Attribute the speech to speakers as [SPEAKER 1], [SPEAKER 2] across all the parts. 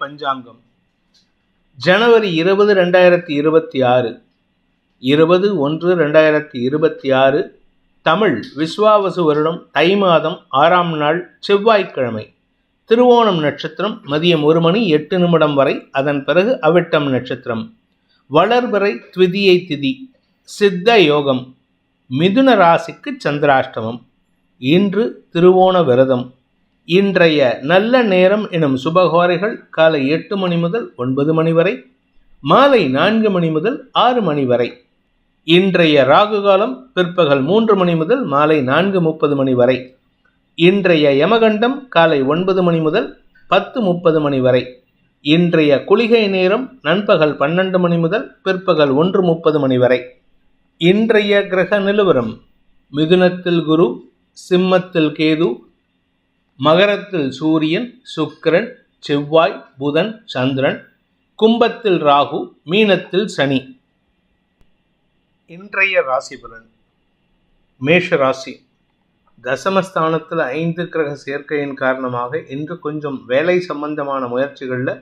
[SPEAKER 1] பஞ்சாங்கம். ஜனவரி இருபது ரெண்டாயிரத்தி இருபத்தி ஆறு. இருபது ஒன்று ரெண்டாயிரத்தி இருபத்தி ஆறு. தமிழ் விஸ்வாவசு வருடம் தை மாதம் ஆறாம் நாள் செவ்வாய்க்கிழமை. திருவோணம் நட்சத்திரம் மதியம் ஒரு மணி எட்டு நிமிடம் வரை அதன் பிறகு அவிட்டம் நட்சத்திரம். வளர்வரை த்விதியை திதி. சித்த யோகம். மிதுன ராசிக்கு சந்திராஷ்டமம். இன்று திருவோண விரதம். இன்றைய நல்ல நேரம் எனும் சுபகோரைகள் காலை எட்டு மணி முதல் ஒன்பது மணி வரை மாலை நான்கு மணி முதல் ஆறு மணி வரை. இன்றைய ராகு காலம் பிற்பகல் மூன்று மணி முதல் மாலை நான்கு முப்பது மணி வரை. இன்றைய யமகண்டம் காலை ஒன்பது மணி முதல் பத்து முப்பது மணி வரை. இன்றைய குளிகை நேரம் நண்பகல் பன்னெண்டு மணி முதல் பிற்பகல் ஒன்று முப்பது மணி வரை. இன்றைய கிரக நிலவரம் மிதுனத்தில் குரு சிம்மத்தில் கேது மகரத்தில் சூரியன் சுக்கிரன் செவ்வாய் புதன் சந்திரன் கும்பத்தில் ராகு மீனத்தில் சனி. இன்றைய ராசி பலன். மேஷ ராசி. தசமஸ்தானத்தில் ஐந்து கிரக சேர்க்கையின் காரணமாக இன்று கொஞ்சம் வேலை சம்பந்தமான முயற்சிகளில்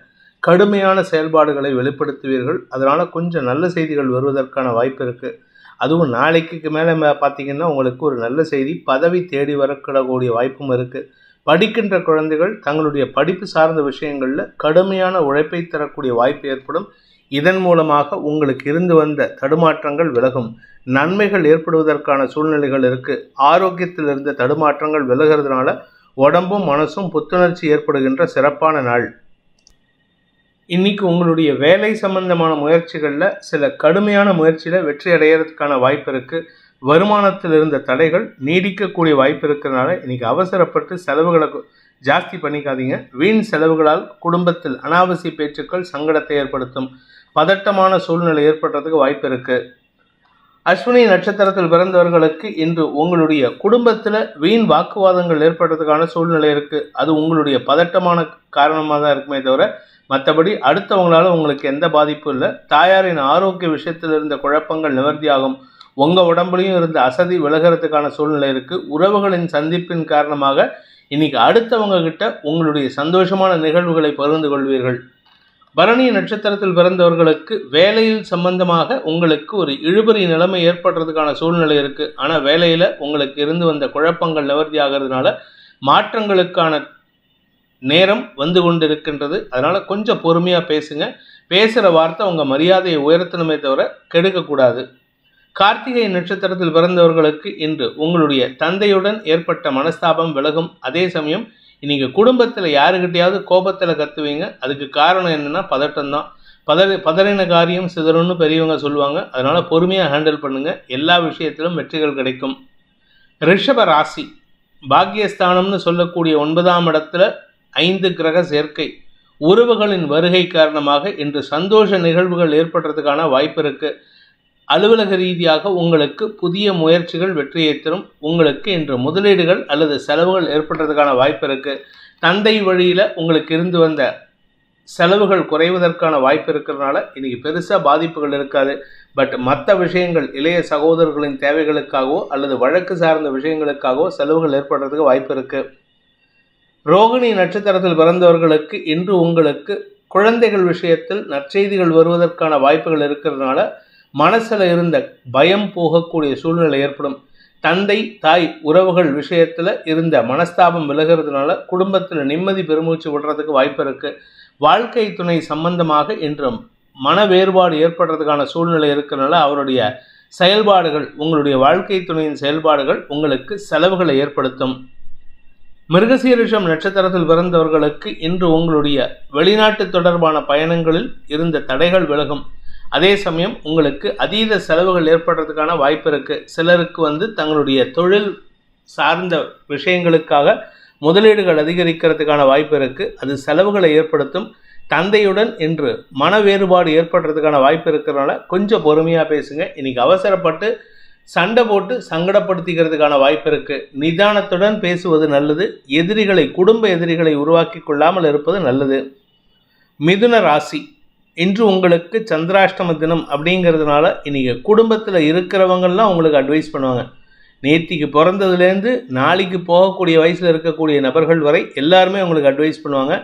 [SPEAKER 1] கடுமையான செயல்பாடுகளை வெளிப்படுத்துவீர்கள். அதனால் கொஞ்சம் நல்ல செய்திகள் வருவதற்கான வாய்ப்பு இருக்குது அதுவும் நாளைக்கு மேலே பார்த்தீங்கன்னா உங்களுக்கு ஒரு நல்ல செய்தி பதவி தேடி வரக்கூடக்கூடிய வாய்ப்பும் இருக்குது படிக்கின்ற குழந்தைகள் தங்களுடைய படிப்பு சார்ந்த விஷயங்களில் கடுமையான உழைப்பை தரக்கூடிய வாய்ப்பு ஏற்படும். இதன் மூலமாக உங்களுக்கு இருந்து வந்த தடுமாற்றங்கள் விலகும். நன்மைகள் ஏற்படுவதற்கான சூழ்நிலைகள் இருக்குது ஆரோக்கியத்தில் இருந்த தடுமாற்றங்கள் விலகிறதுனால உடம்பும் மனசும் புத்துணர்ச்சி ஏற்படுகின்ற சிறப்பான நாள். இன்னைக்கு உங்களுடைய வேலை சம்பந்தமான முயற்சிகளில் சில கடுமையான முயற்சியில் வெற்றி அடைகிறதுக்கான வாய்ப்பு இருக்குது வருமானத்தில் இருந்த தடைகள் நீடிக்கக்கூடிய வாய்ப்பு இருக்கிறதுனால இன்னைக்கு அவசரப்பட்டு செலவுகளை ஜாஸ்தி பண்ணிக்காதீங்க. வீண் செலவுகளால் குடும்பத்தில் அனாவசிய பேச்சுக்கள் சங்கடத்தை ஏற்படுத்தும் பதட்டமான சூழ்நிலை ஏற்படுறதுக்கு வாய்ப்பு இருக்குது அஸ்வினி நட்சத்திரத்தில் பிறந்தவர்களுக்கு இன்று உங்களுடைய குடும்பத்தில் வீண் வாக்குவாதங்கள் ஏற்படுறதுக்கான சூழ்நிலை இருக்குது அது உங்களுடைய பதட்டமான காரணமாக தான் இருக்குமே தவிர மற்றபடி அடுத்தவங்களால உங்களுக்கு எந்த பாதிப்பும் இல்லை. தாயாரின் ஆரோக்கிய விஷயத்தில் இருந்த குழப்பங்கள் நிவர்த்தியாகும். உங்கள் உடம்புலையும் இருந்த அசதி விலகிறதுக்கான சூழ்நிலை இருக்குது உறவுகளின் சந்திப்பின் காரணமாக இன்னைக்கு அடுத்தவங்க கிட்ட உங்களுடைய சந்தோஷமான நிகழ்வுகளை பகிர்ந்து கொள்வீர்கள். பரணி நட்சத்திரத்தில் பிறந்தவர்களுக்கு வேலையில் சம்பந்தமாக உங்களுக்கு ஒரு இழுபறி நிலைமை ஏற்படுறதுக்கான சூழ்நிலை இருக்குது ஆனால் வேலையில் உங்களுக்கு இருந்து வந்த குழப்பங்கள் நிவர்த்தி ஆகிறதுனால மாற்றங்களுக்கான நேரம் வந்து கொண்டு இருக்கின்றது அதனால் கொஞ்சம் பொறுமையாக பேசுங்க. பேசுகிற வார்த்தை உங்கள் மரியாதையை உயர்த்தணுமே தவிர கெடுக்கக்கூடாது. கார்த்திகை நட்சத்திரத்தில் பிறந்தவர்களுக்கு இன்று உங்களுடைய தந்தையுடன் ஏற்பட்ட மனஸ்தாபம் விலகும். அதே சமயம் இன்னைக்கு குடும்பத்தில் யாருக்கிட்டையாவது கோபத்தில் கத்துவீங்க. அதுக்கு காரணம் என்னென்னா பதட்டம்தான் பதறி பதற பதறின காரியம் சிதறும்னு பெரியவங்க சொல்லுவாங்க. அதனால் பொறுமையாக ஹேண்டில் பண்ணுங்கள் எல்லா விஷயத்திலும் வெற்றிகள் கிடைக்கும். ரிஷப ராசி. பாக்கியஸ்தானம்னு சொல்லக்கூடிய ஒன்பதாம் இடத்துல ஐந்து கிரக சேர்க்கை. உறவுகளின் வருகை காரணமாக இன்று சந்தோஷ நிகழ்வுகள் ஏற்படுறதுக்கான வாய்ப்பு இருக்குது அலுவலக ரீதியாக உங்களுக்கு புதிய முயற்சிகள் வெற்றியை தரும் உங்களுக்கு இன்று முதலீடுகள் அல்லது செலவுகள் ஏற்படுறதுக்கான வாய்ப்பு இருக்குது தந்தை வழியில் உங்களுக்கு இருந்து வந்த செலவுகள் குறைவதற்கான வாய்ப்பு இருக்கிறதுனால இன்றைக்கி பெருசாக பாதிப்புகள் இருக்காது. பட் மற்ற விஷயங்கள் இளைய சகோதரர்களின் தேவைகளுக்காகவோ அல்லது வழக்கு சார்ந்த விஷயங்களுக்காகவோ செலவுகள் ஏற்படுறதுக்கு வாய்ப்பு இருக்குது ரோகிணி நட்சத்திரத்தில் பிறந்தவர்களுக்கு இன்று உங்களுக்கு குழந்தைகள் விஷயத்தில் நற்செய்திகள் வருவதற்கான வாய்ப்புகள் இருக்கிறதுனால மனசில் இருந்த பயம் போகக்கூடிய சூழ்நிலை ஏற்படும். தந்தை தாய் உறவுகள் விஷயத்தில் இருந்த மனஸ்தாபம் விலகிறதுனால குடும்பத்தில் நிம்மதி பெருமூச்சு விடுறதுக்கு வாய்ப்பு இருக்குது வாழ்க்கை துணை சம்பந்தமாக இன்று மன வேறுபாடு ஏற்படுறதுக்கான சூழ்நிலை இருக்கிறதுனால அவருடைய செயல்பாடுகள் உங்களுடைய வாழ்க்கை துணையின் செயல்பாடுகள் உங்களுக்கு செலவுகளை ஏற்படுத்தும். மிருகசீரிஷம் நட்சத்திரத்தில் பிறந்தவர்களுக்கு இன்று உங்களுடைய வெளிநாட்டு தொடர்பான பயணங்களில் இருந்த தடைகள் விலகும். அதே சமயம் உங்களுக்கு அதீத செலவுகள் ஏற்படுறதுக்கான வாய்ப்பு இருக்குது சிலருக்கு வந்து தங்களுடைய தொழில் சார்ந்த விஷயங்களுக்காக முதலீடுகள் அதிகரிக்கிறதுக்கான வாய்ப்பு இருக்குது அது செலவுகளை ஏற்படுத்தும். தந்தையுடன் இன்று மன வேறுபாடு ஏற்படுறதுக்கான வாய்ப்பு இருக்கிறனால கொஞ்சம் பொறுமையாக பேசுங்க. இன்றைக்கி அவசரப்பட்டு சண்டை போட்டு சங்கடப்படுத்திக்கிறதுக்கான வாய்ப்பு இருக்குது நிதானத்துடன் பேசுவது நல்லது. எதிரிகளை குடும்ப எதிரிகளை உருவாக்கி கொள்ளாமல் இருப்பது நல்லது. மிதுன ராசி. இன்று உங்களுக்கு சந்திராஷ்டம தினம் அப்படிங்கிறதுனால இன்றைக்கி குடும்பத்தில் இருக்கிறவங்கெல்லாம் உங்களுக்கு அட்வைஸ் பண்ணுவாங்க. நேத்திக்கு பிறந்ததுலேருந்து நாளைக்கு போகக்கூடிய வயசில் இருக்கக்கூடிய நபர்கள் வரை எல்லாருமே உங்களுக்கு அட்வைஸ் பண்ணுவாங்க.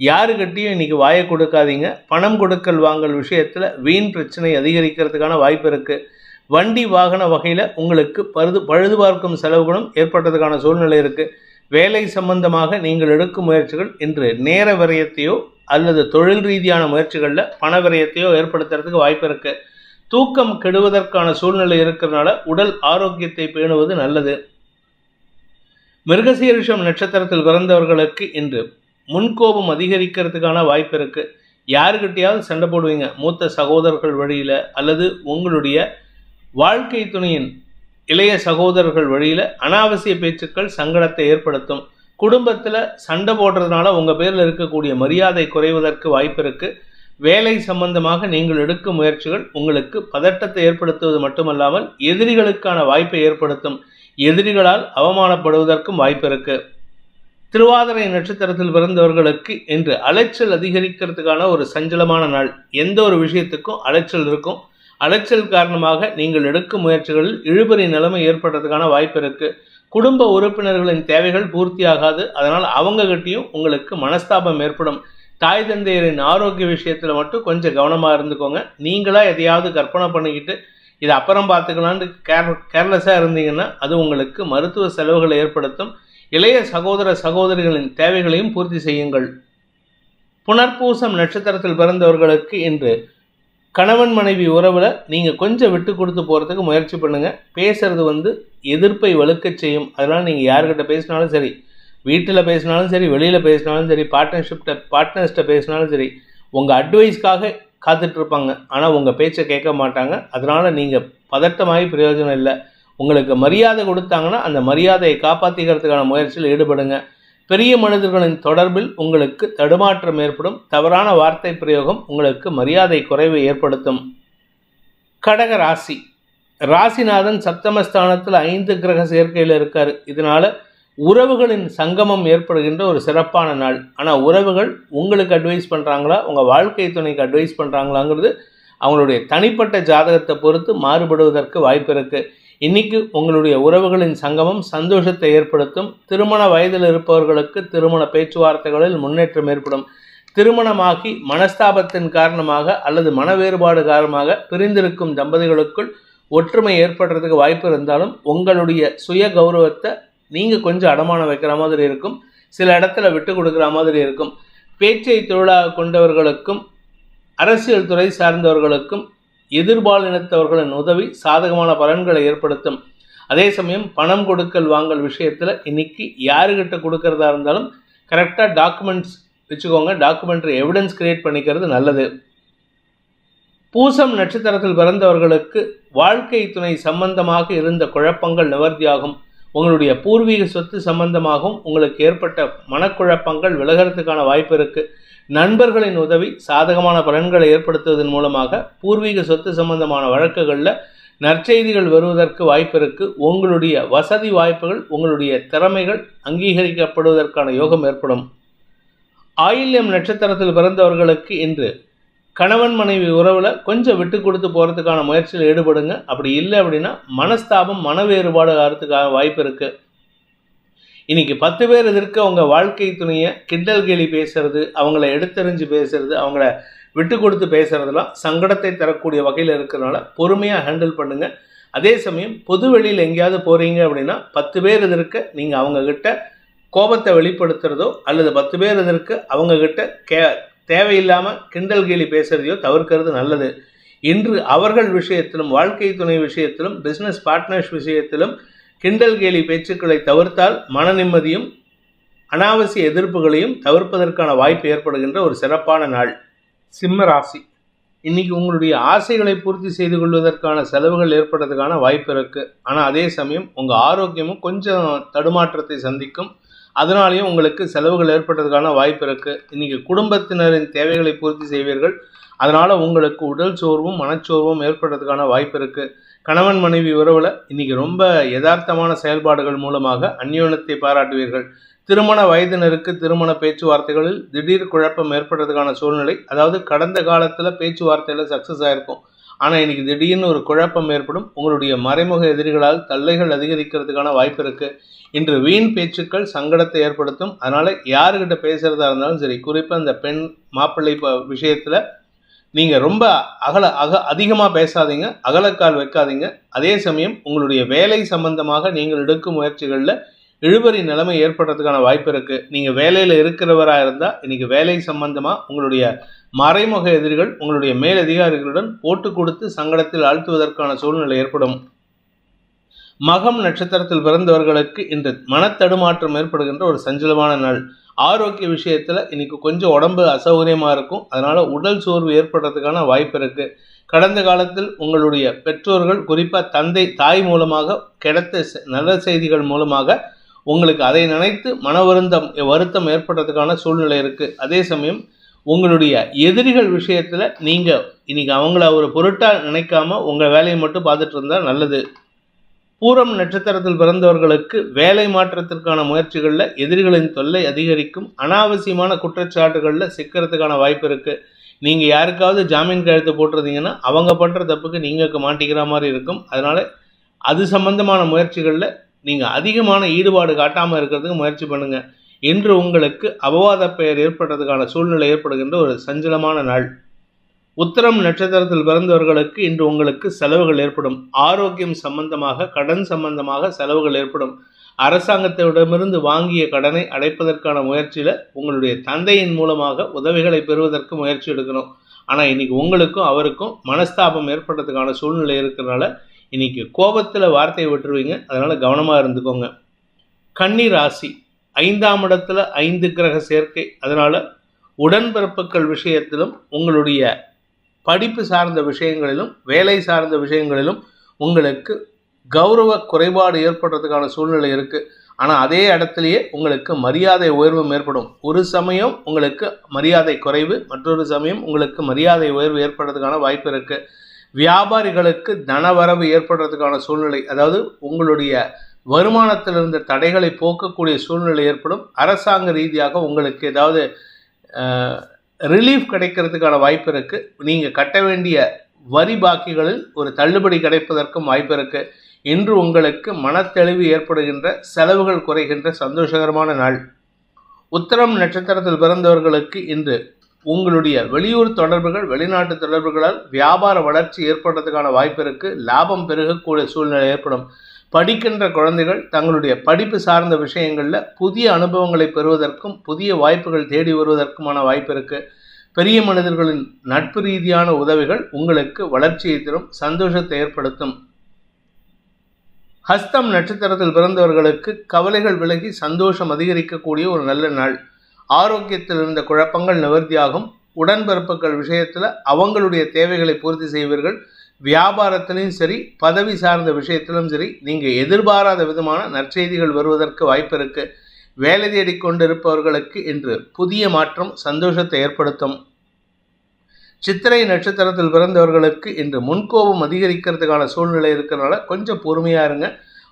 [SPEAKER 1] யாருக்கிட்டையும் இன்றைக்கி வாயை கொடுக்காதீங்க. பணம் கொடுக்கல் வாங்கல் விஷயத்தில் வீண் பிரச்சனை அதிகரிக்கிறதுக்கான வாய்ப்பு இருக்குது வண்டி வாகன வகையில் உங்களுக்கு பழுது பழுது பார்க்கும் செலவுகளும் ஏற்பட்டதுக்கான சூழ்நிலை இருக்குது வேலை சம்பந்தமாக நீங்கள் எடுக்கும் முயற்சிகள் இன்று நேர விரயத்தையோ அல்லது தொழில் ரீதியான முயற்சிகளில் பண விரயத்தையோ ஏற்படுத்துறதுக்கு வாய்ப்பு இருக்குது தூக்கம் கெடுவதற்கான சூழ்நிலை இருக்கிறதுனால உடல் ஆரோக்கியத்தை பேணுவது நல்லது. மிருகசீரிஷம் நட்சத்திரத்தில் பிறந்தவர்களுக்கு இன்று முன்கோபம் அதிகரிக்கிறதுக்கான வாய்ப்பு இருக்குது யாருக்கிட்டையாவது சண்டை போடுவீங்க. மூத்த சகோதரர்கள் வழியில் அல்லது உங்களுடைய வாழ்க்கை துணையின் இளைய சகோதரர்கள் வழியில் அனாவசிய பேச்சுக்கள் சங்கடத்தை ஏற்படுத்தும். குடும்பத்தில் சண்டை போடுறதுனால உங்கள் பேரில் இருக்கக்கூடிய மரியாதை குறைவதற்கு வாய்ப்பு இருக்குது வேலை சம்பந்தமாக நீங்கள் எடுக்கும் முயற்சிகள் உங்களுக்கு பதட்டத்தை ஏற்படுத்துவது மட்டுமல்லாமல் எதிரிகளுக்கான வாய்ப்பை ஏற்படுத்தும். எதிரிகளால் அவமானப்படுவதற்கும் வாய்ப்பு இருக்குது திருவாதிரை நட்சத்திரத்தில் பிறந்தவர்களுக்கு இன்று அலைச்சல் அதிகரிக்கிறதுக்கான ஒரு சஞ்சலமான நாள். எந்த ஒரு விஷயத்துக்கும் அலைச்சல் இருக்கும். அலைச்சல் காரணமாக நீங்கள் எடுக்கும் முயற்சிகளில் இழுபறி நிலைமை ஏற்படுறதுக்கான வாய்ப்பு இருக்குது குடும்ப உறுப்பினர்களின் தேவைகள் பூர்த்தியாகாது. அதனால் அவங்ககிட்டையும் உங்களுக்கு மனஸ்தாபம் ஏற்படும். தாய் தந்தையரின் ஆரோக்கிய விஷயத்தில் மட்டும் கொஞ்சம் கவனமாக இருந்துக்கோங்க. நீங்களாக எதையாவது கற்பனை பண்ணிக்கிட்டு இதை அப்புறம் பார்த்துக்கலான்னு கேர் கேர்லெஸ்ஸாக இருந்தீங்கன்னா அது உங்களுக்கு மருத்துவ செலவுகளை ஏற்படுத்தும். இளைய சகோதர சகோதரிகளின் தேவைகளையும் பூர்த்தி செய்யுங்கள். புனர்பூசம் நட்சத்திரத்தில் பிறந்தவர்களுக்கு இன்று கணவன் மனைவி உறவில் நீங்கள் கொஞ்சம் விட்டு கொடுத்து போகிறதுக்கு முயற்சி பண்ணுங்கள் பேசுறது வந்து எதிர்ப்பை வலுக்கச் செய்யும். அதனால் நீங்கள் யார்கிட்ட பேசினாலும் சரி வீட்டில் பேசினாலும் சரி வெளியில் பேசினாலும் சரி பார்ட்னர்ஷிப்ட பார்ட்னர்ஸ்கிட்ட பேசினாலும் சரி உங்கள் அட்வைஸ்க்காக காத்துட்ருப்பாங்க ஆனால் உங்கள் பேச்சை கேட்க மாட்டாங்க. அதனால் நீங்கள் பதட்டமாகி பிரயோஜனம் இல்லை. உங்களுக்கு மரியாதை கொடுத்தாங்கன்னா அந்த மரியாதையை காப்பாற்றிக்கிறதுக்கான முயற்சியில் ஈடுபடுங்க. பெரிய மனிதர்களின் தொடர்பில் உங்களுக்கு தடுமாற்றம் ஏற்படும் தவறான வார்த்தை பிரயோகம் உங்களுக்கு மரியாதை குறைவை ஏற்படுத்தும். கடக ராசி. ராசிநாதன் சப்தமஸ்தானத்தில் ஐந்து கிரக சேர்க்கையில் இருக்கார். இதனால் உறவுகளின் சங்கமம் ஏற்படுகின்ற ஒரு சிறப்பான நாள். ஆனால் உறவுகள் உங்களுக்கு அட்வைஸ் பண்ணுறாங்களா உங்கள் வாழ்க்கை துணைக்கு அட்வைஸ் பண்ணுறாங்களாங்கிறது அவங்களுடைய தனிப்பட்ட ஜாதகத்தை பொறுத்து மாறுபடுவதற்கு வாய்ப்பு இருக்குது இன்னைக்கு உங்களுடைய உறவுகளின் சங்கமம் சந்தோஷத்தை ஏற்படுத்தும். திருமண வயதில் இருப்பவர்களுக்கு திருமண பேச்சுவார்த்தைகளில் முன்னேற்றம் ஏற்படும். திருமணமாகி மனஸ்தாபத்தின் காரணமாக அல்லது மன வேறுபாடு காரணமாக பிரிந்திருக்கும் தம்பதிகளுக்குள் ஒற்றுமை ஏற்படுறதுக்கு வாய்ப்பு இருந்தாலும் உங்களுடைய சுய கௌரவத்தை நீங்கள் கொஞ்சம் அடமானம் வைக்கிற மாதிரி இருக்கும். சில இடத்துல விட்டு கொடுக்குற மாதிரி இருக்கும். பேச்சை தொழிலாக கொண்டவர்களுக்கும் அரசியல் துறை சார்ந்தவர்களுக்கும் எதிர்பாலினத்தவர்களின் உதவி சாதகமான பலன்களை ஏற்படுத்தும். அதே சமயம் பணம் கொடுக்கல் வாங்கல் விஷயத்தில் இன்னைக்கு யாருக்கிட்ட கொடுக்கறதா இருந்தாலும் கரெக்டாக டாக்குமெண்ட்ஸ் வச்சுக்கோங்க. டாக்குமெண்ட்ரி எவிடன்ஸ் கிரியேட் பண்ணிக்கிறது நல்லது. பூசம் நட்சத்திரத்தில் பிறந்தவர்களுக்கு வாழ்க்கை துணை சம்பந்தமாக இருந்த குழப்பங்கள் நிவர்த்தியாகும். உங்களுடைய பூர்வீக சொத்து சம்பந்தமாகவும் உங்களுக்கு ஏற்பட்ட மனக்குழப்பங்கள் விலகிறதுக்கான வாய்ப்பு இருக்குது நண்பர்களின் உதவி சாதகமான பலன்களை ஏற்படுத்துவதன் மூலமாக பூர்வீக சொத்து சம்பந்தமான வழக்குகளில் நற்செய்திகள் வருவதற்கு வாய்ப்பு உங்களுடைய வசதி வாய்ப்புகள் உங்களுடைய திறமைகள் அங்கீகரிக்கப்படுவதற்கான யோகம் ஏற்படும். ஆயில்யம் நட்சத்திரத்தில் பிறந்தவர்களுக்கு இன்று கணவன் மனைவி உறவில் கொஞ்சம் விட்டு கொடுத்து போகிறதுக்கான முயற்சியில் ஈடுபடுங்க. அப்படி இல்லை அப்படின்னா மனஸ்தாபம் மன வேறுபாடு ஆகிறதுக்காக வாய்ப்பு இருக்குது இன்றைக்கி பத்து பேர் எதிர்க்க அவங்க வாழ்க்கை துணையை கிண்டல் கேலி பேசுறது அவங்கள எடுத்தறிஞ்சு பேசுறது அவங்கள விட்டு கொடுத்து பேசுறதுலாம் சங்கடத்தை தரக்கூடிய வகையில் இருக்கிறனால பொறுமையாக ஹேண்டில் பண்ணுங்கள் அதே சமயம் பொது வெளியில் எங்கேயாவது போகிறீங்க அப்படின்னா பத்து பேர் எதிர்க்க நீங்கள் அவங்கக்கிட்ட கோபத்தை வெளிப்படுத்துறதோ அல்லது பத்து பேர் எதிர்க்க அவங்கக்கிட்ட கே தேவையில்லாமல் கிண்டல் கேலி பேசுகிறதையோ தவிர்க்கிறது நல்லது. இன்று அவர்கள் விஷயத்திலும் வாழ்க்கை துணை விஷயத்திலும் பிஸ்னஸ் பார்ட்னர்ஸ் விஷயத்திலும் கிண்டல் கேலி பேச்சுக்களை தவிர்த்தால் மன நிம்மதியும் அனாவசிய எதிர்ப்புகளையும் தவிர்ப்பதற்கான வாய்ப்பு ஏற்படுகின்ற ஒரு சிறப்பான நாள் சிம்ம ராசி. இன்னைக்கு உங்களுடைய ஆசைகளை பூர்த்தி செய்து கொள்வதற்கான செலவுகள் ஏற்படுறதுக்கான வாய்ப்பு இருக்குது ஆனால் அதே சமயம் உங்கள் ஆரோக்கியமும் கொஞ்சம் தடுமாற்றத்தை சந்திக்கும். அதனாலேயும் உங்களுக்கு செலவுகள் ஏற்படுறதுக்கான வாய்ப்பு இருக்குது இன்றைக்கி குடும்பத்தினரின் தேவைகளை பூர்த்தி செய்வீர்கள். அதனால் உங்களுக்கு உடல் சோர்வும் மனச்சோர்வும் ஏற்படுறதுக்கான வாய்ப்பு இருக்குது கணவன் மனைவி உறவில் இன்றைக்கி ரொம்ப யதார்த்தமான செயல்பாடுகள் மூலமாக அந்யோனத்தை பாராட்டுவீர்கள். திருமண வயதினருக்கு திருமண பேச்சுவார்த்தைகளில் திடீர் குழப்பம் ஏற்படுறதுக்கான சூழ்நிலை அதாவது கடந்த காலத்தில் பேச்சுவார்த்தையில் சக்ஸஸ் ஆகிருக்கும் ஆனால் இன்னைக்கு திடீர்னு ஒரு குழப்பம் ஏற்படும். உங்களுடைய மறைமுக எதிரிகளால் தள்ளைகள் அதிகரிக்கிறதுக்கான வாய்ப்பு இருக்கு. இன்று வீண் பேச்சுக்கள் சங்கடத்தை ஏற்படுத்தும். அதனால யாருக்கிட்ட பேசுறதா இருந்தாலும் சரி குறிப்பாக இந்த பெண் மாப்பிள்ளை ப- விஷயத்துல நீங்கள் ரொம்ப அகல அக அதிகமாக பேசாதீங்க அகலக்கால் வைக்காதீங்க. அதே சமயம் உங்களுடைய வேலை சம்பந்தமாக நீங்கள் எடுக்கும் முயற்சிகளில் இழுபறி நிலைமை ஏற்படுறதுக்கான வாய்ப்பு இருக்குது நீங்கள் வேலையில் இருக்கிறவராக இருந்தால் இன்னைக்கு வேலை சம்பந்தமாக உங்களுடைய மறைமுக எதிரிகள் உங்களுடைய மேலதிகாரிகளுடன் போட்டு கொடுத்து சங்கடத்தில் ஆழ்த்துவதற்கான சூழ்நிலை ஏற்படும். மகம் நட்சத்திரத்தில் பிறந்தவர்களுக்கு இன்று மனத்தடுமாற்றம் ஏற்படுகின்ற ஒரு சஞ்சலமான நாள். ஆரோக்கிய விஷயத்தில் இன்றைக்கி கொஞ்சம் உடம்பு அசௌகரியமாக இருக்கும். அதனால் உடல் சோர்வு ஏற்படுறதுக்கான வாய்ப்பு இருக்குது கடந்த காலத்தில் உங்களுடைய பெற்றோர்கள் குறிப்பாக தந்தை தாய் மூலமாக கிடைத்த செ- நல்ல செய்திகள் மூலமாக உங்களுக்கு அதை நினைத்து மன வருந்தம் வருத்தம் ஏற்படுறதுக்கான சூழ்நிலை இருக்குது அதே சமயம் உங்களுடைய எதிரிகள் விஷயத்தில் நீங்கள் இன்னைக்கு அவங்கள ஒரு பொருட்டாக நினைக்காம உங்கள் வேலையை மட்டும் பார்த்துட்டு இருந்தால் நல்லது. பூரம் நட்சத்திரத்தில் பிறந்தவர்களுக்கு வேலை மாற்றத்திற்கான முயற்சிகளில் எதிரிகளின் தொல்லை அதிகரிக்கும். அனாவசியமான குற்றச்சாட்டுகளில் சிக்கிறதுக்கான வாய்ப்பு இருக்குது நீங்கள் யாருக்காவது ஜாமீன் கையெழுத்து போட்டிருந்தீங்கன்னா அவங்க பண்ணுற தப்புக்கு நீங்கள் மாட்டிக்கிற மாதிரி இருக்கும். அதனால் அது சம்பந்தமான முயற்சிகளில் நீங்கள் அதிகமான ஈடுபாடு காட்டாமல் இருக்கிறதுக்கு முயற்சி பண்ணுங்கள் இன்று உங்களுக்கு அபவாத பெயர் ஏற்படுறதுக்கான சூழ்நிலை ஏற்படுகின்ற ஒரு சஞ்சலமான நாள். உத்தரம் நட்சத்திரத்தில் பிறந்தவர்களுக்கு இன்று உங்களுக்கு செலவுகள் ஏற்படும். ஆரோக்கியம் சம்பந்தமாக கடன் சம்பந்தமாக செலவுகள் ஏற்படும். அரசாங்கத்திடமிருந்து வாங்கிய கடனை அடைப்பதற்கான முயற்சியில் உங்களுடைய தந்தையின் மூலமாக உதவிகளை பெறுவதற்கு முயற்சி எடுக்கணும். ஆனால் இன்னைக்கு உங்களுக்கும் அவருக்கும் மனஸ்தாபம் ஏற்படுறதுக்கான சூழ்நிலை இருக்கிறனால இன்னைக்கு கோபத்தில் வார்த்தையை விட்டுருவீங்க. அதனால் கவனமாக இருந்துக்கோங்க. கன்னி ராசி ஐந்தாம் இடத்துல ஐந்து கிரக சேர்க்கை. அதனால் உடன்பிறப்புகள் விஷயத்திலும் உங்களுடைய படிப்பு சார்ந்த விஷயங்களிலும் வேலை சார்ந்த விஷயங்களிலும் உங்களுக்கு கௌரவ குறைபாடு ஏற்படுறதுக்கான சூழ்நிலை இருக்குது ஆனால் அதே இடத்துலையே உங்களுக்கு மரியாதை உயர்வும் ஏற்படும். ஒரு சமயம் உங்களுக்கு மரியாதை குறைவு மற்றொரு சமயம் உங்களுக்கு மரியாதை உயர்வு ஏற்படுறதுக்கான வாய்ப்பு இருக்குது வியாபாரிகளுக்கு தனவரவு ஏற்படுறதுக்கான சூழ்நிலை அதாவது உங்களுடைய வருமானத்தில் இருந்த தடைகளை போக்கக்கூடிய சூழ்நிலை ஏற்படும். அரசாங்க ரீதியாக உங்களுக்கு ஏதாவது ரிலீஃப் கிடைக்கிறதுக்கான வாய்ப்பு இருக்குது நீங்கள் கட்ட வேண்டிய வரி பாக்கிகளில் ஒரு தள்ளுபடி கிடைப்பதற்கும் வாய்ப்பு இருக்குது இன்று உங்களுக்கு மனத்தெளிவு ஏற்படுகின்ற செலவுகள் குறைகின்ற சந்தோஷகரமான நாள். உத்தரம் நட்சத்திரத்தில் பிறந்தவர்களுக்கு இன்று உங்களுடைய வெளியூர் தொடர்புகள் வெளிநாட்டு தொடர்புகளால் வியாபார வளர்ச்சி ஏற்படுறதுக்கான வாய்ப்பு இருக்குது லாபம் பெருகக்கூடிய சூழ்நிலை ஏற்படும். படிக்கின்ற குழந்தைகள் தங்களுடைய படிப்பு சார்ந்த விஷயங்களில் புதிய அனுபவங்களை பெறுவதற்கும் புதிய வாய்ப்புகள் தேடி வருவதற்குமான வாய்ப்பு இருக்குது பெரிய மனிதர்களின் நட்பு ரீதியான உதவிகள் உங்களுக்கு வளர்ச்சியை தரும் சந்தோஷத்தை ஏற்படுத்தும். ஹஸ்தம் நட்சத்திரத்தில் பிறந்தவர்களுக்கு கவலைகள் விலகி சந்தோஷம் அதிகரிக்கக்கூடிய ஒரு நல்ல நாள். ஆரோக்கியத்தில் இருந்த குழப்பங்கள் நிவர்த்தியாகும். உடன்பிறப்புகள் விஷயத்தில் அவங்களுடைய தேவைகளை பூர்த்தி செய்வீர்கள். வியாபாரத்திலையும் சரி பதவி சார்ந்த விஷயத்திலும் சரி நீங்கள் எதிர்பாராத விதமான நற்செய்திகள் வருவதற்கு வாய்ப்பு இருக்கு. வேலை தேடிக் கொண்டிருப்பவர்களுக்கு இன்று புதிய மாற்றம் சந்தோஷத்தை ஏற்படுத்தும். சித்திரை நட்சத்திரத்தில் பிறந்தவர்களுக்கு இன்று முன்கோபம் அதிகரிக்கிறதுக்கான சூழ்நிலை இருக்கிறனால கொஞ்சம் பொறுமையாக இருங்க.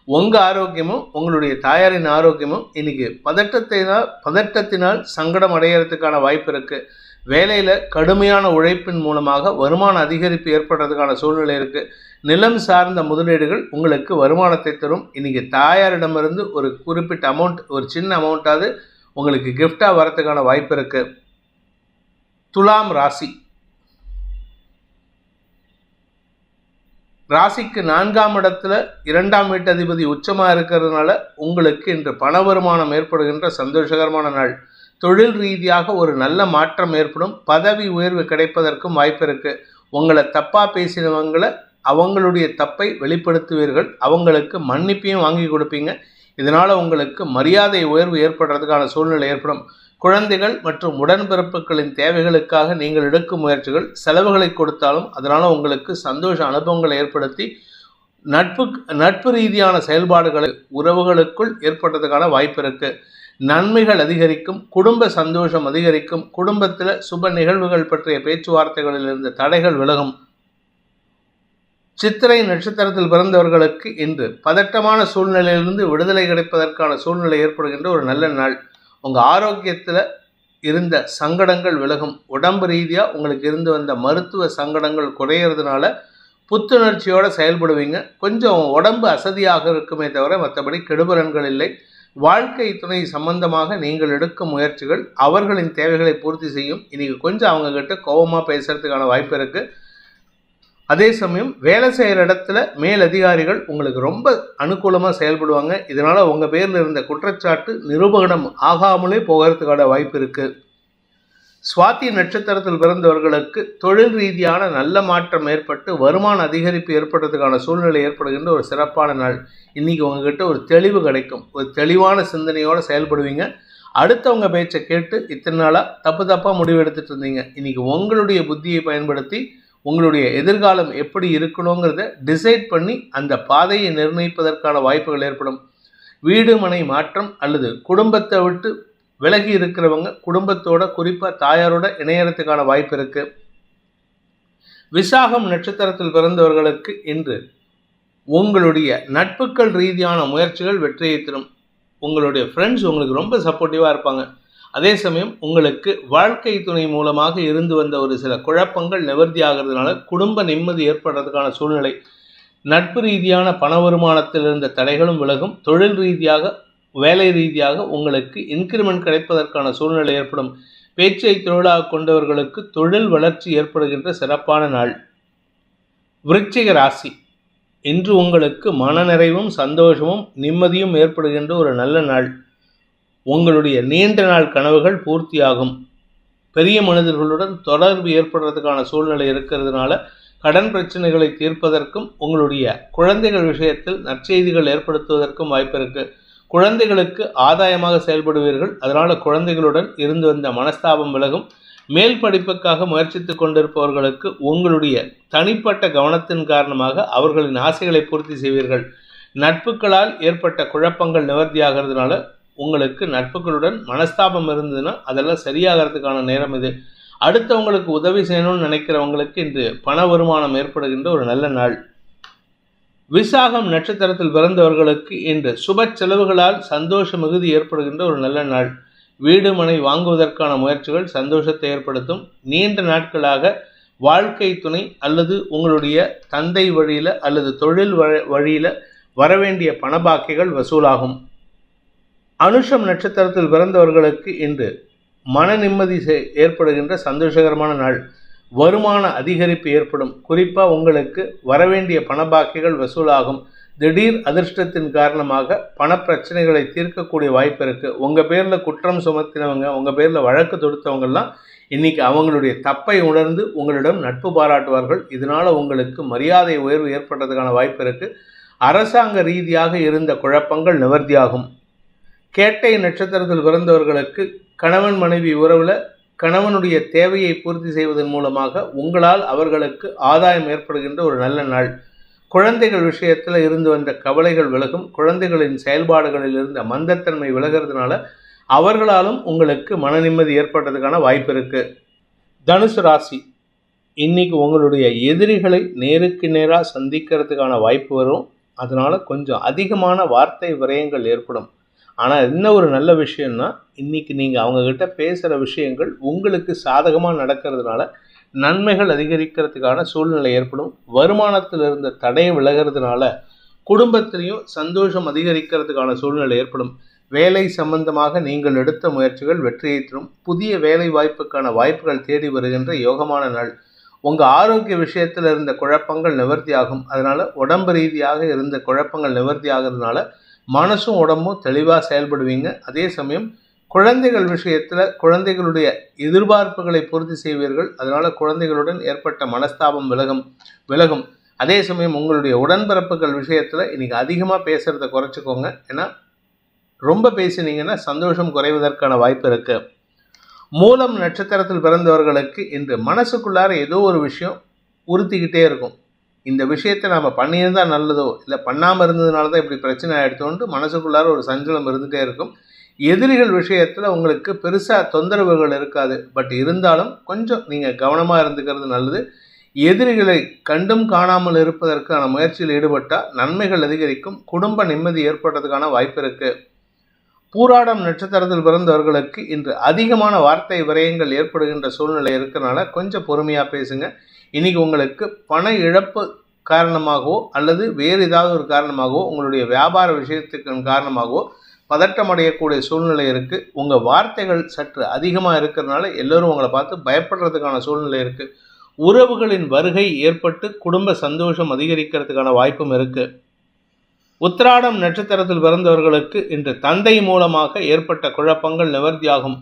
[SPEAKER 1] உங்கள் ஆரோக்கியமும் உங்களுடைய தாயாரின் ஆரோக்கியமும் இன்னைக்கு பதட்டத்தினால் பதட்டத்தினால் சங்கடம் அடையிறதுக்கான வாய்ப்பு இருக்கு. வேலையில் கடுமையான உழைப்பின் மூலமாக வருமான அதிகரிப்பு ஏற்படுறதுக்கான சூழ்நிலை இருக்குது நிலம் சார்ந்த முதலீடுகள் உங்களுக்கு வருமானத்தை தரும். இன்றைக்கி தாயாரிடமிருந்து ஒரு குறிப்பிட்ட அமௌண்ட் ஒரு சின்ன அமௌண்ட்டாவது உங்களுக்கு கிஃப்டாக வரதுக்கான வாய்ப்பு இருக்குது துலாம் ராசி. ராசிக்கு நான்காம் இடத்துல இரண்டாம் வீட்டதிபதி உச்சமாக இருக்கிறதுனால உங்களுக்கு இன்று பண வருமானம் ஏற்படுகின்ற சந்தோஷகரமான நாள். தொழில் ரீதியாக ஒரு நல்ல மாற்றம் ஏற்படும். பதவி உயர்வு கிடைப்பதற்கும் வாய்ப்பு இருக்குது உங்களை தப்பாக பேசினவங்களை அவங்களுடைய தப்பை வெளிப்படுத்துவீர்கள். அவங்களுக்கு மன்னிப்பையும் வாங்கி கொடுப்பீங்க. இதனால் உங்களுக்கு மரியாதை உயர்வு ஏற்படுறதுக்கான சூழ்நிலை ஏற்படும். குழந்தைகள் மற்றும் உடன்பிறப்புகளின் தேவைகளுக்காக நீங்கள் எடுக்கும் முயற்சிகள் செலவுகளை கொடுத்தாலும் அதனால் உங்களுக்கு சந்தோஷ அனுபவங்களை ஏற்படுத்தி நட்பு நட்பு ரீதியான செயல்பாடுகளை உறவுகளுக்குள் ஏற்படுறதுக்கான வாய்ப்பு இருக்குது நன்மைகள் அதிகரிக்கும் குடும்ப சந்தோஷம் அதிகரிக்கும் குடும்பத்தில் சுப நிகழ்வுகள் பற்றிய பேச்சுவார்த்தைகளில் இருந்த தடைகள் விலகும். சித்திரை நட்சத்திரத்தில் பிறந்தவர்களுக்கு இன்று பதட்டமான சூழ்நிலையிலிருந்து விடுதலை கிடைப்பதற்கான சூழ்நிலை ஏற்படுகின்ற ஒரு நல்ல நாள். உங்கள் ஆரோக்கியத்தில் இருந்த சங்கடங்கள் விலகும். உடம்பு ரீதியாக உங்களுக்கு இருந்து வந்த மருத்துவ சங்கடங்கள் குறையிறதுனால புத்துணர்ச்சியோடு செயல்படுவீங்க. கொஞ்சம் உடம்பு அசதியாக இருக்குமே தவிர மற்றபடி கெடுபலன்கள் இல்லை. வாழ்க்கை துணை சம்பந்தமாக நீங்கள் எடுக்கும் முயற்சிகள் அவர்களின் தேவைகளை பூர்த்தி செய்யும். இன்றைக்கி கொஞ்சம் அவங்க கிட்ட கோபமாக பேசுகிறதுக்கான வாய்ப்பு இருக்குது அதே சமயம் வேலை செய்கிற இடத்துல மேல் அதிகாரிகள் உங்களுக்கு ரொம்ப அனுகூலமாக செயல்படுவாங்க. இதனால் உங்கள் பேரில் இருந்த குற்றச்சாட்டு நிரூபகணம் ஆகாமலே போகிறதுக்கான வாய்ப்பு இருக்குது சுவாதி நட்சத்திரத்தில் பிறந்தவர்களுக்கு தொழில் ரீதியான நல்ல மாற்றம் ஏற்பட்டு வருமான அதிகரிப்பு ஏற்படுறதுக்கான சூழ்நிலை ஏற்படுகின்ற ஒரு சிறப்பான நாள். இன்றைக்கி உங்ககிட்ட ஒரு தெளிவு கிடைக்கும். ஒரு தெளிவான சிந்தனையோடு செயல்படுவீங்க. அடுத்தவங்க பேச்சை கேட்டு இத்தனை நாளாக தப்பு தப்பாக முடிவு எடுத்துகிட்டு இருந்தீங்க. இன்றைக்கி உங்களுடைய புத்தியை பயன்படுத்தி உங்களுடைய எதிர்காலம் எப்படி இருக்கணுங்கிறத டிசைட் பண்ணி அந்த பாதையை நிர்ணயிப்பதற்கான வாய்ப்புகள் ஏற்படும். வீடு மனை மாற்றம் அல்லது குடும்பத்தை விட்டு விலகி இருக்கிறவங்க குடும்பத்தோட குறிப்பாக தாயாரோட இணையறதுக்கான வாய்ப்பு இருக்கு. விசாகம் நட்சத்திரத்தில் பிறந்தவர்களுக்கு இன்று உங்களுடைய நட்புகள் ரீதியான முயற்சிகள் வெற்றியை தரும். உங்களுடைய ஃப்ரெண்ட்ஸ் உங்களுக்கு ரொம்ப சப்போர்ட்டிவாக இருப்பாங்க. அதே சமயம் உங்களுக்கு வாழ்க்கை துணை மூலமாக இருந்து வந்த ஒரு சில குழப்பங்கள் நிவர்த்தி ஆகிறதுனால குடும்ப நிம்மதி ஏற்படுறதுக்கான சூழ்நிலை. நட்பு ரீதியான பண வருமானத்தில் இருந்த தடைகளும் விலகும். தொழில் ரீதியாக வேலை ரீதியாக உங்களுக்கு இன்க்ரிமெண்ட் கிடைப்பதற்கான சூழ்நிலை ஏற்படும். பேச்சை தொழிலாக கொண்டவர்களுக்கு தொழில் வளர்ச்சி ஏற்படுகின்ற சிறப்பான நாள். விருச்சிக ராசி. இன்று உங்களுக்கு மனநிறைவும் சந்தோஷமும் நிம்மதியும் ஏற்படுகின்ற ஒரு நல்ல நாள். உங்களுடைய நீண்ட நாள் கனவுகள் பூர்த்தியாகும். பெரிய மனிதர்களுடன் தொடர்பு ஏற்படுறதுக்கான சூழ்நிலை இருக்கிறதுனால கடன் பிரச்சனைகளை தீர்ப்பதற்கும் உங்களுடைய குழந்தைகள் விஷயத்தில் நற்செய்திகள் ஏற்படுத்துவதற்கும் வாய்ப்பு இருக்குது குழந்தைகளுக்கு ஆதாயமாக செயல்படுவீர்கள். அதனால் குழந்தைகளுடன் இருந்து வந்த மனஸ்தாபம் விலகும். மேல் படிப்புக்காக முயற்சித்து கொண்டிருப்பவர்களுக்கு உங்களுடைய தனிப்பட்ட கவனத்தின் காரணமாக அவர்களின் ஆசைகளை பூர்த்தி செய்வீர்கள். நட்புகளால் ஏற்பட்ட குழப்பங்கள் நிவர்த்தியாகிறதுனால உங்களுக்கு நட்புகளுடன் மனஸ்தாபம் இருந்ததுன்னா அதெல்லாம் சரியாகிறதுக்கான நேரம் இது. அடுத்தவங்களுக்கு உதவி செய்யணும்னு நினைக்கிறவங்களுக்கு இன்று பண வருமானம் ஏற்படுகின்ற ஒரு நல்ல நாள். விசாகம் நட்சத்திரத்தில் பிறந்தவர்களுக்கு இன்று சுப செலவுகளால் சந்தோஷ மிகுதி ஏற்படுகின்ற ஒரு நல்ல நாள். வீடு மனை வாங்குவதற்கான முயற்சிகள் சந்தோஷத்தை ஏற்படுத்தும். நீண்ட நாட்களாக வாழ்க்கை துணை அல்லது உங்களுடைய தந்தை வழியில் அல்லது தொழில் வழியில் வரவேண்டிய பணபாக்கிகள் வசூலாகும். அனுஷம் நட்சத்திரத்தில் பிறந்தவர்களுக்கு இன்று மன நிம்மதி ஏற்படுகின்ற சந்தோஷகரமான நாள். வருமான அதிகரிப்பு ஏற்படும். குறிப்பாக உங்களுக்கு வரவேண்டிய பணபாக்கிகள் வசூலாகும். திடீர் அதிர்ஷ்டத்தின் காரணமாக பணப்பிரச்சனைகளை தீர்க்கக்கூடிய வாய்ப்பு இருக்குது உங்கள் பேரில் குற்றம் சுமத்தினவங்க உங்கள் பேரில் வழக்கு தொடுத்தவங்கெல்லாம் இன்றைக்கி அவங்களுடைய தப்பை உணர்ந்து உங்களிடம் நட்பு பாராட்டுவார்கள். இதனால் உங்களுக்கு மரியாதை உயர்வு ஏற்படுறதுக்கான வாய்ப்பு இருக்குது அரசாங்க ரீதியாக இருந்த குழப்பங்கள் நிவர்த்தியாகும். கேட்டை நட்சத்திரத்தில் பிறந்தவர்களுக்கு கணவன் மனைவி உறவில் கணவனுடைய தேவையை பூர்த்தி செய்வதன் மூலமாக உங்களால் அவர்களுக்கு ஆதாயம் ஏற்படுகின்ற ஒரு நல்ல நாள். குழந்தைகள் விஷயத்தில் இருந்து வந்த கவலைகள் விலகும். குழந்தைகளின் செயல்பாடுகளில் இருந்த மந்தத்தன்மை விலகிறதுனால அவர்களாலும் உங்களுக்கு மன நிம்மதி ஏற்படுறதுக்கான வாய்ப்பு இருக்குது தனுசு ராசி இன்னைக்கு உங்களுடைய எதிரிகளை நேருக்கு நேராக சந்திக்கிறதுக்கான வாய்ப்பு வரும். அதனால் கொஞ்சம் அதிகமான வார்த்தை விரயங்கள் ஏற்படும். ஆனால் என்ன ஒரு நல்ல விஷயம்னா இன்றைக்கி நீங்கள் அவங்கக்கிட்ட பேசுகிற விஷயங்கள் உங்களுக்கு சாதகமாக நடக்கிறதுனால நன்மைகள் அதிகரிக்கிறதுக்கான சூழ்நிலை ஏற்படும். வருமானத்தில் இருந்த தடை விலகிறதுனால குடும்பத்திலையும் சந்தோஷம் அதிகரிக்கிறதுக்கான சூழ்நிலை ஏற்படும். வேலை சம்பந்தமாக நீங்கள் எடுத்த முயற்சிகள் வெற்றியை தரும். புதிய வேலை வாய்ப்புக்கான வாய்ப்புகள் தேடி வருகின்ற யோகமான நாள். உங்கள் ஆரோக்கிய விஷயத்தில் இருந்த குழப்பங்கள் நிவர்த்தி ஆகும் அதனால் உடம்பு ரீதியாக இருந்த குழப்பங்கள் நிவர்த்தி ஆகிறதுனால மனசும் உடம்பும் தெளிவாக செயல்படுவீங்க. அதே சமயம் குழந்தைகள் விஷயத்தில் குழந்தைகளுடைய எதிர்பார்ப்புகளை பூர்த்தி செய்வீர்கள். அதனால் குழந்தைகளுடன் ஏற்பட்ட மனஸ்தாபம் விலகும் விலகும். அதே சமயம் உங்களுடைய உடன்பிறப்புகள் விஷயத்தில் இன்றைக்கி அதிகமாக பேசுகிறத குறைச்சிக்கோங்க. ஏன்னா ரொம்ப பேசினீங்கன்னா சந்தோஷம் குறைவதற்கான வாய்ப்பு இருக்குது மூலம் நட்சத்திரத்தில் பிறந்தவர்களுக்கு இன்று மனசுக்குள்ளார ஏதோ ஒரு விஷயம் உறுத்திக்கிட்டே இருக்கும். இந்த விஷயத்தை நாம் பண்ணியிருந்தால் நல்லதோ இல்லை பண்ணாமல் இருந்ததுனால தான் இப்படி பிரச்சனை ஆகிடுத்தோன்ட்டு மனசுக்குள்ளார ஒரு சஞ்சலம் இருந்துகிட்டே இருக்கும். எதிரிகள் விஷயத்தில் உங்களுக்கு பெருசாக தொந்தரவுகள் இருக்காது. பட் இருந்தாலும் கொஞ்சம் நீங்கள் கவனமாக இருந்துக்கிறது நல்லது. எதிரிகளை கண்டும் காணாமல் இருப்பதற்கான முயற்சியில் ஈடுபட்டால் நன்மைகள் அதிகரிக்கும். குடும்ப நிம்மதி ஏற்படுறதுக்கான வாய்ப்பு இருக்குது பூராடம் நட்சத்திரத்தில் பிறந்தவர்களுக்கு இன்று அதிகமான வார்த்தை விரயங்கள் ஏற்படுகின்ற சூழ்நிலை இருக்கிறனால கொஞ்சம் பொறுமையாக பேசுங்க. இன்றைக்கி உங்களுக்கு பண இழப்பு காரணமாகவோ அல்லது வேறு ஏதாவது ஒரு காரணமாகவோ உங்களுடைய வியாபார விஷயத்துக்கு காரணமாகவோ பதட்டமடையக்கூடிய சூழ்நிலை இருக்குது உங்கள் வார்த்தைகள் சற்று அதிகமாக இருக்கிறதுனால எல்லோரும் உங்களை பார்த்து பயப்படுறதுக்கான சூழ்நிலை இருக்குது உறவுகளின் வருகை ஏற்பட்டு குடும்ப சந்தோஷம் அதிகரிக்கிறதுக்கான வாய்ப்பும் இருக்குது உத்திராடம் நட்சத்திரத்தில் பிறந்தவர்களுக்கு இன்று தந்தை மூலமாக ஏற்பட்ட குழப்பங்கள் நிவர்த்தியாகும்.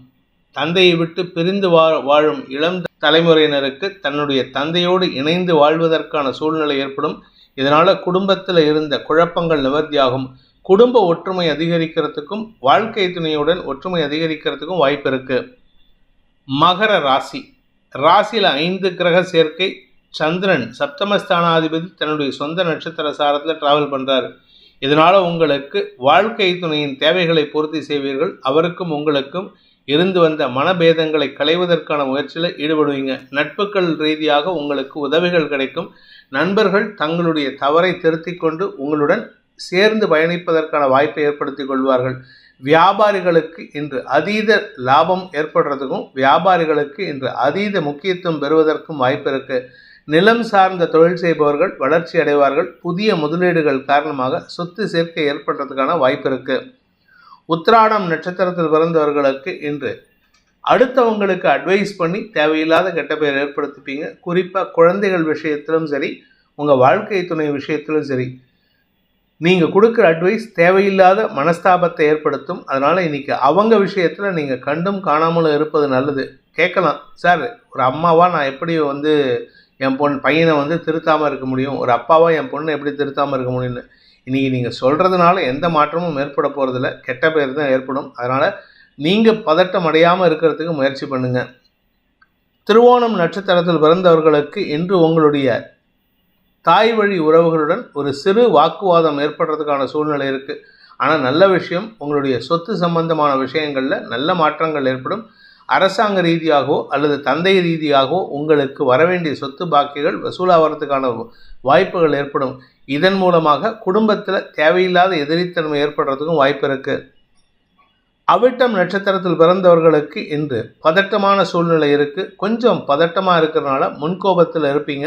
[SPEAKER 1] தந்தையை விட்டு பிரிந்து வா வாழும் இளம் தலைமுறையினருக்கு தன்னுடைய தந்தையோடு இணைந்து வாழ்வதற்கான சூழ்நிலை ஏற்படும். இதனால் குடும்பத்தில் இருந்த குழப்பங்கள் நிவர்த்தியாகும். குடும்ப ஒற்றுமை அதிகரிக்கிறதுக்கும் வாழ்க்கை துணையுடன் ஒற்றுமை அதிகரிக்கிறதுக்கும் வாய்ப்பு இருக்கு. மகர ராசி. ராசியில் ஐந்து கிரக சேர்க்கை. சந்திரன் சப்தமஸ்தானாதிபதி தன்னுடைய சொந்த நட்சத்திர சாரத்தில் டிராவல் பண்ணுறாரு இதனால் உங்களுக்கு வாழ்க்கை துணையின் தேவைகளை பூர்த்தி செய்வீர்கள். அவருக்கும் உங்களுக்கும் இருந்து வந்த மனபேதங்களை களைவதற்கான முயற்சியில் ஈடுபடுவீங்க. நட்புகள் ரீதியாக உங்களுக்கு உதவிகள் கிடைக்கும். நண்பர்கள் தங்களுடைய தவறை திருத்தி கொண்டு உங்களுடன் சேர்ந்து பயணிப்பதற்கான வாய்ப்பை ஏற்படுத்தி கொள்வார்கள். வியாபாரிகளுக்கு இன்று அதீத லாபம் ஏற்படுறதுக்கும் வியாபாரிகளுக்கு இன்று அதீத முக்கியத்துவம் பெறுவதற்கும் வாய்ப்பு இருக்கு. நிலம் சார்ந்த தொழில் செய்பவர்கள் வளர்ச்சி அடைவார்கள். புதிய முதலீடுகள் காரணமாக சொத்து சேர்க்கை ஏற்படுறதுக்கான வாய்ப்பு இருக்குது உத்ராடம் நட்சத்திரத்தில் பிறந்தவர்களுக்கு இன்று அடுத்தவங்களுக்கு அட்வைஸ் பண்ணி தேவையில்லாத கெட்ட பெயர் ஏற்படுத்திப்பீங்க. குறிப்பாக குழந்தைகள் விஷயத்திலும் சரி உங்கள் வாழ்க்கை துணை விஷயத்திலும் சரி நீங்கள் கொடுக்குற அட்வைஸ் தேவையில்லாத மனஸ்தாபத்தை ஏற்படுத்தும். அதனால் இன்றைக்கி அவங்க விஷயத்தில் நீங்கள் கண்டும் காணாமலும் இருப்பது நல்லது. கேட்கலாம். சார் ஒரு அம்மாவாக நான் எப்படி வந்து என் பொண்ணு பையனை வந்து திருத்தாமல் இருக்க முடியும்? ஒரு அப்பாவாக என் பொண்ணை எப்படி திருத்தாமல் இருக்க முடியும்னு? இன்றைக்கி நீங்கள் சொல்கிறதுனால எந்த மாற்றமும் ஏற்பட போகிறதில்ல கெட்ட பேர் தான் ஏற்படும். அதனால் நீங்கள் பதட்டம் அடையாமல் இருக்கிறதுக்கு முயற்சி பண்ணுங்கள் திருவோணம் நட்சத்திரத்தில் பிறந்தவர்களுக்கு இன்று உங்களுடைய தாய் வழி உறவுகளுடன் ஒரு சிறு வாக்குவாதம் ஏற்படுறதுக்கான சூழ்நிலை இருக்குது ஆனால் நல்ல விஷயம் உங்களுடைய சொத்து சம்பந்தமான விஷயங்களில் நல்ல மாற்றங்கள் ஏற்படும். அரசாங்க ரீதியாகவோ அல்லது தந்தை ரீதியாகவோ உங்களுக்கு வரவேண்டிய சொத்து பாக்கிகள் வசூலாகிறதுக்கான வாய்ப்புகள் ஏற்படும். இதன் மூலமாக குடும்பத்தில் தேவையில்லாத எதிரித்தன்மை ஏற்படுறதுக்கும் வாய்ப்பு இருக்குது அவிட்டம் நட்சத்திரத்தில் பிறந்தவர்களுக்கு இன்று பதட்டமான சூழ்நிலை இருக்குது கொஞ்சம் பதட்டமாக இருக்கிறதுனால முன்கோபத்தில் இருப்பீங்க.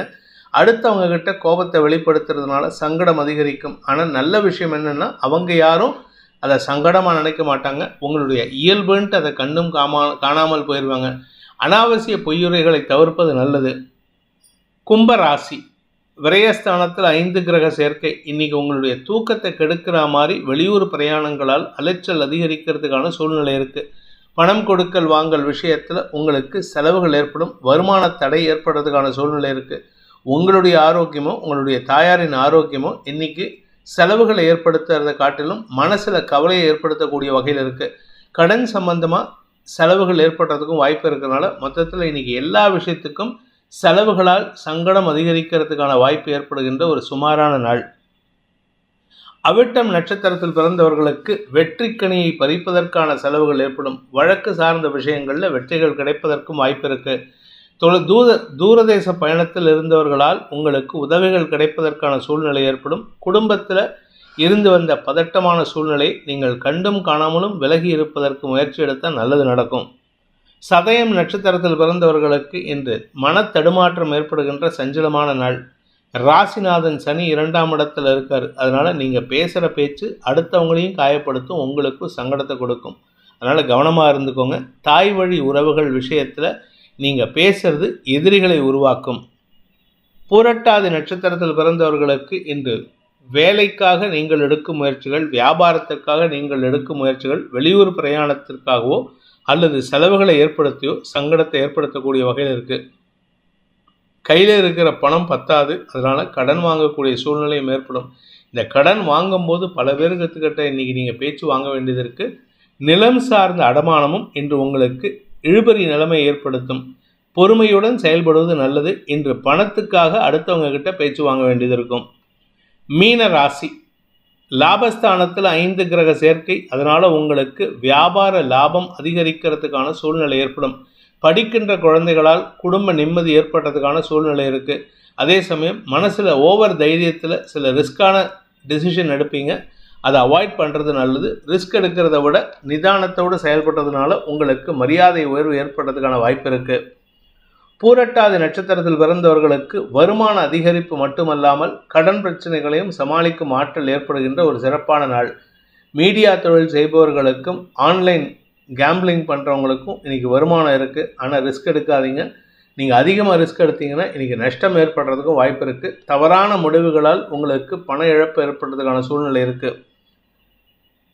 [SPEAKER 1] அடுத்தவங்க கிட்ட கோபத்தை வெளிப்படுத்துறதுனால சங்கடம் அதிகரிக்கும். ஆனால் நல்ல விஷயம் என்னென்னா அவங்க யாரும் அதை சங்கடமாக நினைக்க மாட்டாங்க. உங்களுடைய இயல்புன்ட்டு அதை கண்ணும் காமா காணாமல் போயிடுவாங்க அனாவசிய பொய்யுரைகளை தவிர்ப்பது நல்லது. கும்பராசி விரயஸ்தானத்தில் ஐந்து கிரக சேர்க்கை. இன்னைக்கு உங்களுடைய தூக்கத்தை கெடுக்கிற மாதிரி வெளியூர் பிரயாணங்களால் அலைச்சல் அதிகரிக்கிறதுக்கான சூழ்நிலை இருக்குது பணம் கொடுக்கல் வாங்கல் விஷயத்தில் உங்களுக்கு செலவுகள் ஏற்படும். வருமான தடை ஏற்படுறதுக்கான சூழ்நிலை இருக்குது உங்களுடைய ஆரோக்கியமோ உங்களுடைய தாயாரின் ஆரோக்கியமோ இன்னைக்கு செலவுகளை ஏற்படுத்துறதை காட்டிலும் மனசில் கவலையை ஏற்படுத்தக்கூடிய வகையில் இருக்குது கடன் சம்பந்தமாக செலவுகள் ஏற்படுறதுக்கும் வாய்ப்பு இருக்கிறதுனால மொத்தத்தில் இன்னைக்கு எல்லா விஷயத்துக்கும் செலவுகளால் சங்கடம் அதிகரிக்கிறதுக்கான வாய்ப்பு ஏற்படுகின்ற ஒரு சுமாரான நாள். அவிட்டம் நட்சத்திரத்தில் பிறந்தவர்களுக்கு வெற்றிக்கனியை பறிப்பதற்கான செலவுகள் ஏற்படும். வழக்கு சார்ந்த விஷயங்களில் வெற்றிகள் கிடைப்பதற்கும் வாய்ப்பு இருக்கு. தொலை தூர தூரதேச பயணத்தில் இருந்தவர்களால் உங்களுக்கு உதவிகள் கிடைப்பதற்கான சூழ்நிலை ஏற்படும். குடும்பத்தில் இருந்து வந்த பதட்டமான சூழ்நிலை நீங்கள் கண்டும் காணாமலும் விலகி இருப்பதற்கு முயற்சி எடுத்தால் நல்லது நடக்கும். சதயம் நட்சத்திரத்தில் பிறந்தவர்களுக்கு இன்று மன தடுமாற்றம் ஏற்படுகின்ற சஞ்சலமான நாள். ராசிநாதன் சனி இரண்டாம் இடத்துல இருக்கார். அதனால் நீங்கள் பேசுகிற பேச்சு அடுத்தவங்களையும் காயப்படுத்தும் உங்களுக்கும் சங்கடத்தை கொடுக்கும். அதனால் கவனமாக இருந்துக்கோங்க. தாய் வழி உறவுகள் விஷயத்தில் நீங்கள் பேசுறது எதிரிகளை உருவாக்கும். பூரட்டாதி நட்சத்திரத்தில் பிறந்தவர்களுக்கு இன்று வேலைக்காக நீங்கள் எடுக்கும் முயற்சிகள் வியாபாரத்திற்காக நீங்கள் எடுக்கும் முயற்சிகள் வெளியூர் பிரயாணத்திற்காகவோ அல்லது செலவுகளை ஏற்படுத்தியோ சங்கடத்தை ஏற்படுத்தக்கூடிய வகையில் இருக்குது கையில் இருக்கிற பணம் பத்தாது அதனால் கடன் வாங்கக்கூடிய சூழ்நிலையும் ஏற்படும். இந்த கடன் வாங்கும்போது பல பேருக்கிட்ட இன்றைக்கி நீங்கள் பேச்சு வாங்க வேண்டியது இருக்குது நிலம் சார்ந்த அடமானமும் இன்று உங்களுக்கு இழுபறி நிலைமை ஏற்படுத்தும். பொறுமையுடன் செயல்படுவது நல்லது. இன்று பணத்துக்காக அடுத்தவங்க கிட்ட பேச்சு வாங்க வேண்டியது இருக்கும். மீன ராசி. லாபஸ்தானத்தில் ஐந்து கிரக சேர்க்கை அதனால் உங்களுக்கு வியாபார லாபம் அதிகரிக்கிறதுக்கான சூழ்நிலை ஏற்படும். படிக்கின்ற குழந்தைகளால் குடும்ப நிம்மதி ஏற்படுறதுக்கான சூழ்நிலை இருக்குது அதே சமயம் மனசில் ஓவர் தைரியத்தில் சில ரிஸ்க்கான டெசிஷன் எடுப்பீங்க. அதை அவாய்ட் பண்ணுறது நல்லது. ரிஸ்க் எடுக்கிறத விட நிதானத்தோடு செயல்படுறதுனால உங்களுக்கு மரியாதை உயர்வு ஏற்படுறதுக்கான வாய்ப்பு இருக்குது பூரட்டாதி நட்சத்திரத்தில் பிறந்தவர்களுக்கு வருமான அதிகரிப்பு மட்டுமல்லாமல் கடன் பிரச்சனைகளையும் சமாளிக்கும் ஆற்றல் ஏற்படுகின்ற ஒரு சிறப்பான நாள். மீடியா தொழில் செய்பவர்களுக்கும் ஆன்லைன் கேம்பிளிங் பண்ணுறவங்களுக்கும் இன்றைக்கி வருமானம் இருக்குது ஆனால் ரிஸ்க் எடுக்காதீங்க. நீங்கள் அதிகமாக ரிஸ்க் எடுத்தீங்கன்னா இன்றைக்கி நஷ்டம் ஏற்படுறதுக்கும் வாய்ப்பு இருக்குது தவறான முடிவுகளால் உங்களுக்கு பண இழப்பு ஏற்படுறதுக்கான சூழ்நிலை இருக்குது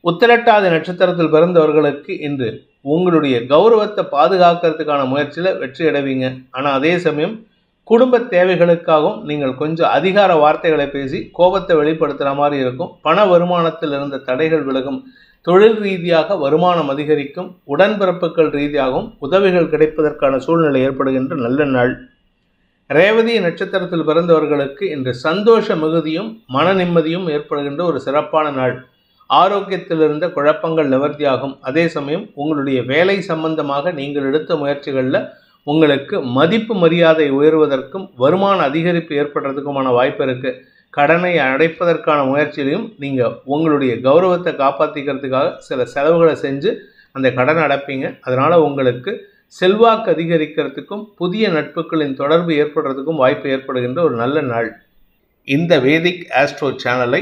[SPEAKER 1] உத்திரட்டாதி நட்சத்திரத்தில் பிறந்தவர்களுக்கு இன்று உங்களுடைய கௌரவத்தை பாதுகாக்கிறதுக்கான முயற்சியில் வெற்றி அடைவீங்க. ஆனால் அதே சமயம் குடும்ப தேவைகளுக்காகவும் நீங்கள் கொஞ்சம் அதிகார வார்த்தைகளை பேசி கோபத்தை வெளிப்படுத்துகிற மாதிரி இருக்கும். பண வருமானத்தில் இருந்த தடைகள் விலகும். தொழில் ரீதியாக வருமானம் அதிகரிக்கும். உடன்பிறப்புகள் ரீதியாகவும் உதவிகள் கிடைப்பதற்கான சூழ்நிலை ஏற்படுகின்ற நல்ல நாள். ரேவதி நட்சத்திரத்தில் பிறந்தவர்களுக்கு இன்று சந்தோஷ மிகுதியும் மன நிம்மதியும் ஏற்படுகின்ற ஒரு சிறப்பான நாள். ஆரோக்கியத்தில் இருந்த குழப்பங்கள் நிவர்த்தியாகும். அதே சமயம் உங்களுடைய வேலை சம்பந்தமாக நீங்கள் எடுத்த முயற்சிகளில் உங்களுக்கு மதிப்பு மரியாதை உயர்வதற்கும் வருமான அதிகரிப்பு ஏற்படுறதுக்குமான வாய்ப்பு இருக்குது கடனை அடைப்பதற்கான முயற்சியிலையும் நீங்கள் உங்களுடைய கௌரவத்தை காப்பாற்றிக்கிறதுக்காக சில செலவுகளை செஞ்சு அந்த கடனை அடைப்பீங்க. அதனால் உங்களுக்கு செல்வாக்கு அதிகரிக்கிறதுக்கும் புதிய நட்புகளின் தொடர்பு ஏற்படுறதுக்கும் வாய்ப்பு ஏற்படுகின்ற ஒரு நல்ல நாள். இந்த வேதிக் ஆஸ்ட்ரோ சேனலை